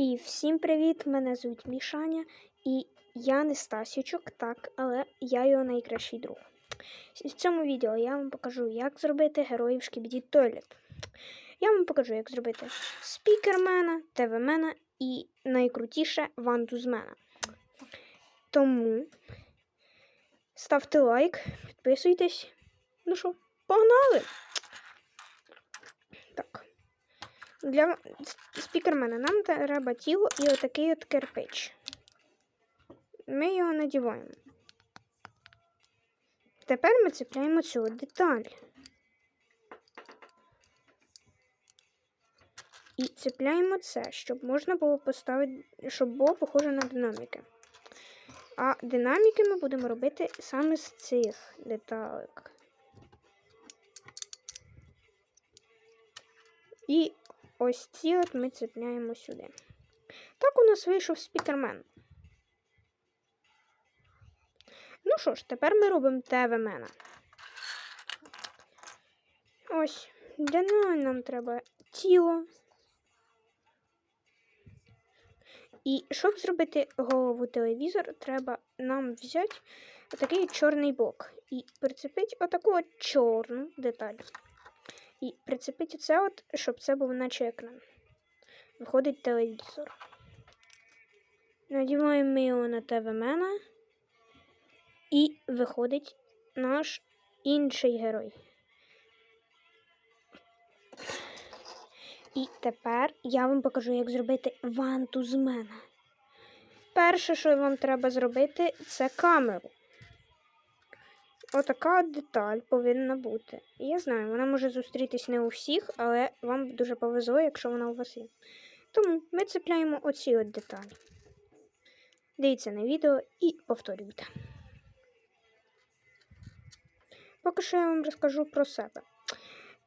І всім привіт! Мене звуть Мішаня, і я не Стасічок, так, але я його найкращий друг. В цьому відео я вам покажу, як зробити героїв Шкібіді Тойлет. Я вам покажу, як зробити спікермена, ТВ-мена і найкрутіше вантузмена. Тому ставте лайк, підписуйтесь. Ну що, погнали! Для спікермена нам треба тіло і отакий от кирпич. Ми його надіваємо. Тепер ми цепляємо цю деталь. І цепляємо це, щоб можна було поставити, щоб було похоже на динаміки. А динаміки ми будемо робити саме з цих деталек. І ось ці от ми цепляємо сюди. Так у нас вийшов спікермен. Ну що ж, тепер ми робимо ТВ-мена. Ось, для нього нам треба тіло. І щоб зробити голову телевізор, треба нам взяти отакий чорний блок і прицепити отаку от чорну деталь. І прицепити це, от, щоб це був наче екран. Виходить телевізор. Надіваємо його на ТВ-мена. І виходить наш інший герой. І тепер я вам покажу, як зробити ванту з мене. Перше, що вам треба зробити, це камеру. Отака деталь повинна бути. Я знаю, вона може зустрітись не у всіх, але вам дуже повезло, якщо вона у вас є. Тому ми цепляємо оці от деталі. Дивіться на відео і повторюйте. Поки що я вам розкажу про себе.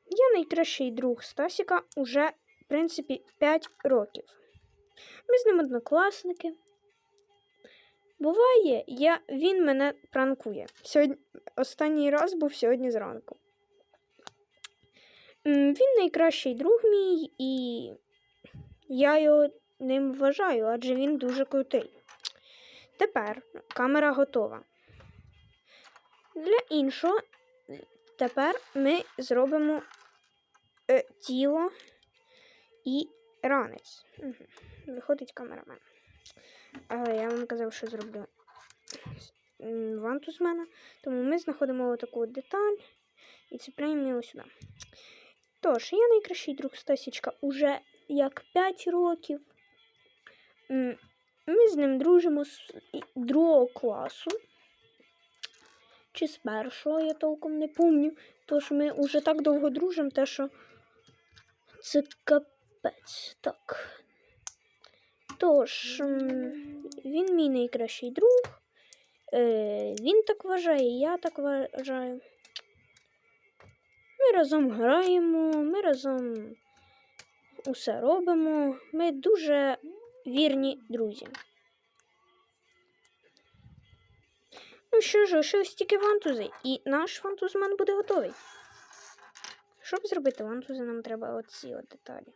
Я найкращий друг Стасіка уже, в принципі, 5 років. Ми з ним однокласники. Буває, я, він мене пранкує. Сьогодні, Останній раз був сьогодні зранку. Він найкращий друг мій, і я його ним вважаю, адже він дуже крутий. Тепер камера готова. Для іншого, тепер ми зробимо е, тіло і ранець. Угу. Виходить камерамен. Але я вам казав, що зроблю ванту з мене. Тому ми знаходимо отаку деталь і цепляємо його сюди. Тож, я найкращий друг Стасічка уже як 5 років. Ми з ним дружимо з другого класу. Чи з першого, я толком не пам'ятаю. Тож ми вже так довго дружимо, те що це капець. Так. Тож, він мій найкращий друг. Е, він так вважає, я так вважаю. Ми разом граємо, ми разом усе робимо. Ми дуже вірні друзі. Ну що ж, лишилось тільки вантузи, і наш вантузман буде готовий. Щоб зробити вантузи, нам треба оці от деталі.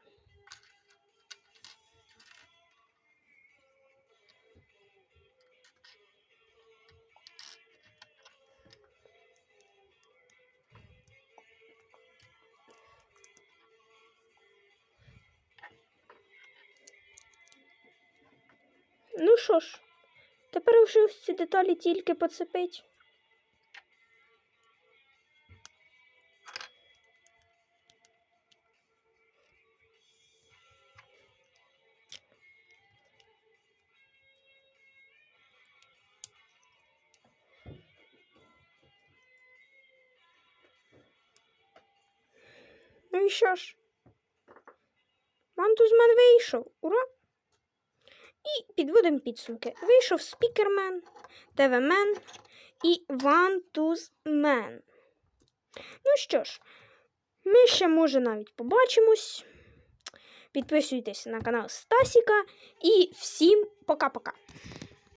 Ну що ж, тепер вже ці деталі тільки поцепить. Ну і що ж? Мантузмен вийшов. Ура! І підводимо підсумки. Вийшов спікермен, ТВмен і вантузмен. Ну що ж, ми ще, може, навіть побачимось. Підписуйтесь на канал Стасіка і всім пока-пока.